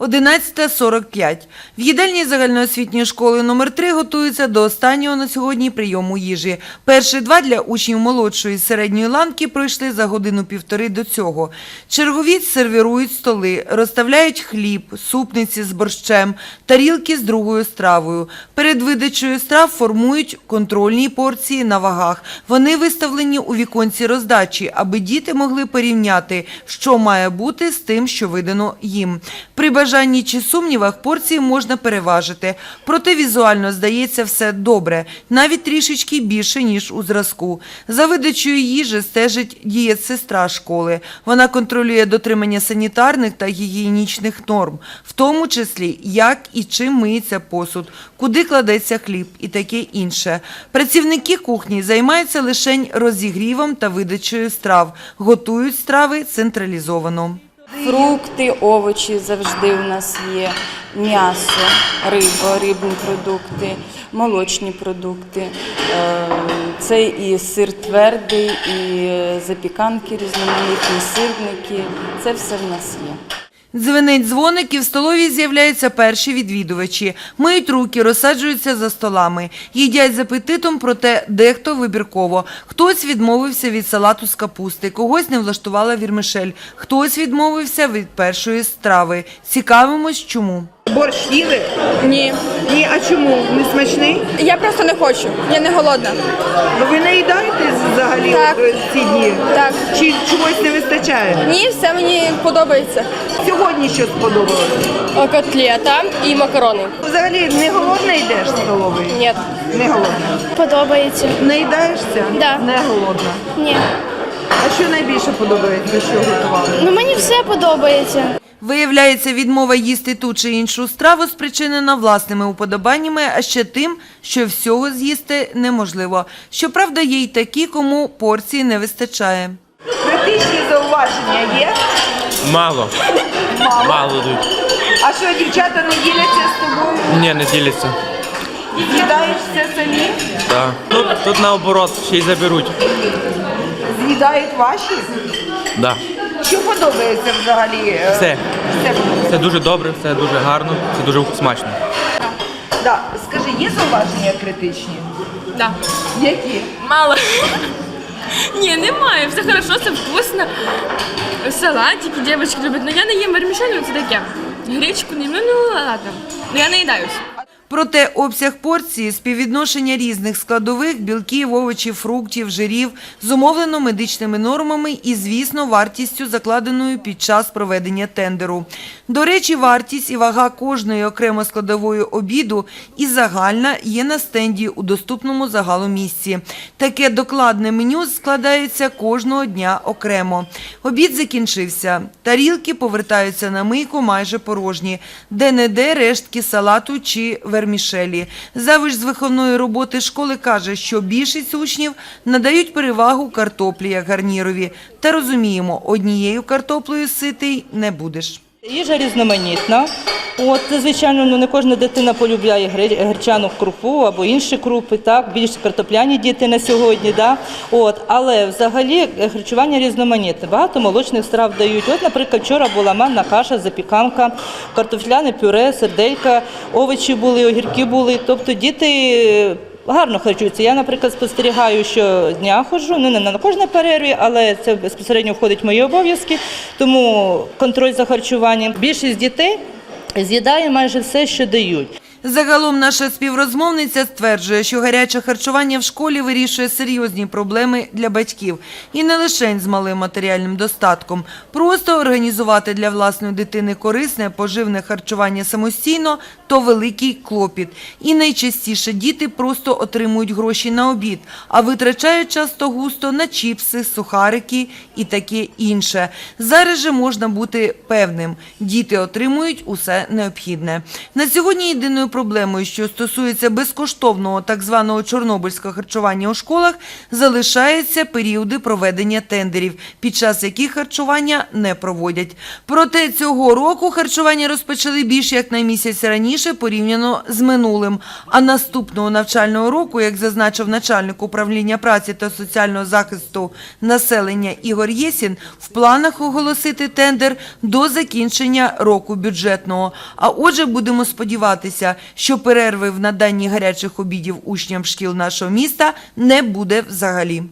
11.45. В їдальні загальноосвітньої школи номер 3 готуються до останнього на сьогодні прийому їжі. Перші два для учнів молодшої середньої ланки пройшли за годину-півтори до цього. Чергові сервірують столи, розставляють хліб, супниці з борщем, тарілки з другою стравою. Перед видачею страв формують контрольні порції на вагах. Вони виставлені у віконці роздачі, аби діти могли порівняти, що має бути з тим, що видано їм. При бажанні чи сумнівах порції можна переважити. Проте візуально здається все добре, навіть трішечки більше, ніж у зразку. За видачею їжі стежить дієтсестра школи. Вона контролює дотримання санітарних та гігієнічних норм, в тому числі як і чим миється посуд, куди кладеться хліб і таке інше. Працівники кухні займаються лише розігрівом та видачею страв, готують страви централізовано. Фрукти, овочі завжди у нас є, м'ясо, риба, рибні продукти, молочні продукти. Е, Це і сир твердий, і запіканки різноманітні, сирники. Це все в нас є. Дзвенить дзвоник і в столовій з'являються перші відвідувачі. Миють руки, розсаджуються за столами. Їдять з апетитом, проте дехто вибірково. Хтось відмовився від салату з капусти, когось не влаштувала вірмишель, хтось відмовився від першої страви. Цікавимось, чому. Борщ їли? Ні, Ні, а чому? Не смачний? я просто не хочу. Я не голодна. Ви не їдаєте взагалі Так. ці дні? Так. Чи чогось не вистачає? Ні, все мені подобається. Сьогодні що сподобалось? Котлета і макарони. Взагалі не голодна йдеш з столової? Ні. Не голодна. Подобається. Не їдаєшся? Да. Не голодна. Ні. А що найбільше подобається, що готували? Ну мені все подобається. Виявляється, відмова їсти ту чи іншу страву спричинена власними уподобаннями, а ще тим, що всього з'їсти неможливо. Щоправда, є й такі, кому порції не вистачає. Критичні зауваження є? Мало. Мало йдуть. А що дівчата не діляться з тобою? Ні, не діляться. З'їдаєш все самі? Да. Тут, тут наоборот, ще й заберуть. З'їдають ваші? Да. Що подобається взагалі? е, Все. Все. Це дуже добре, все дуже гарно, це дуже смачно. Да. Скажи, є зауваження критичні? Да. Які? Мало. Ні, немає. Все хорошо, все вкусно. Салатики дівчатки люблять. Ну я не їм вермішелю, це таке. Гречку не ну, ну ладно. Ну я не. Проте обсяг порції, співвідношення різних складових, білків, овочів, фруктів, жирів зумовлено медичними нормами і, звісно, вартістю, закладеною під час проведення тендеру. До речі, вартість і вага кожної окремо складової обіду і загальна є на стенді у доступному загалу місці. Таке докладне меню складається кожного дня окремо. Обід закінчився. Тарілки повертаються на мийку майже порожні, де-не-де рештки салату чи вермішелі. Завиш з виховної роботи школи каже, що більшість учнів надають перевагу картоплі як гарнірові. Та розуміємо, однією картоплею ситий не будеш. Їжа різноманітна. От, звичайно, ну не кожна дитина полюбляє гречану крупу або інші крупи, так, більш картопляні діти на сьогодні. Да? От, але взагалі е, харчування різноманітне. Багато молочних страв дають. От, наприклад, вчора була манна каша, запіканка, картофляне пюре, серделька, овочі були, огірки були. Тобто діти гарно харчуються. Я, наприклад, спостерігаю, що дня ходжу, ну не на кожній перерві, але це безпосередньо входить в мої обов'язки, тому контроль за харчуванням. Більшість дітей з'їдає майже все, що дають. Загалом наша співрозмовниця стверджує, що гаряче харчування в школі вирішує серйозні проблеми для батьків і не лише з малим матеріальним достатком. Просто організувати для власної дитини корисне поживне харчування самостійно то великий клопіт. І найчастіше діти просто отримують гроші на обід, а витрачають часто густо на чіпси, сухарики і таке інше. Зараз же можна бути певним, діти отримують усе необхідне. На сьогодні єдиною проблемою, що стосується безкоштовного так званого чорнобильського харчування у школах, залишаються періоди проведення тендерів, під час яких харчування не проводять. Проте цього року харчування розпочали більш як на місяць раніше порівняно з минулим. А наступного навчального року, як зазначив начальник управління праці та соціального захисту населення Ігор Єсін, в планах оголосити тендер до закінчення року бюджетного. А отже, будемо сподіватися, що перерви в наданні гарячих обідів учням шкіл нашого міста не буде взагалі.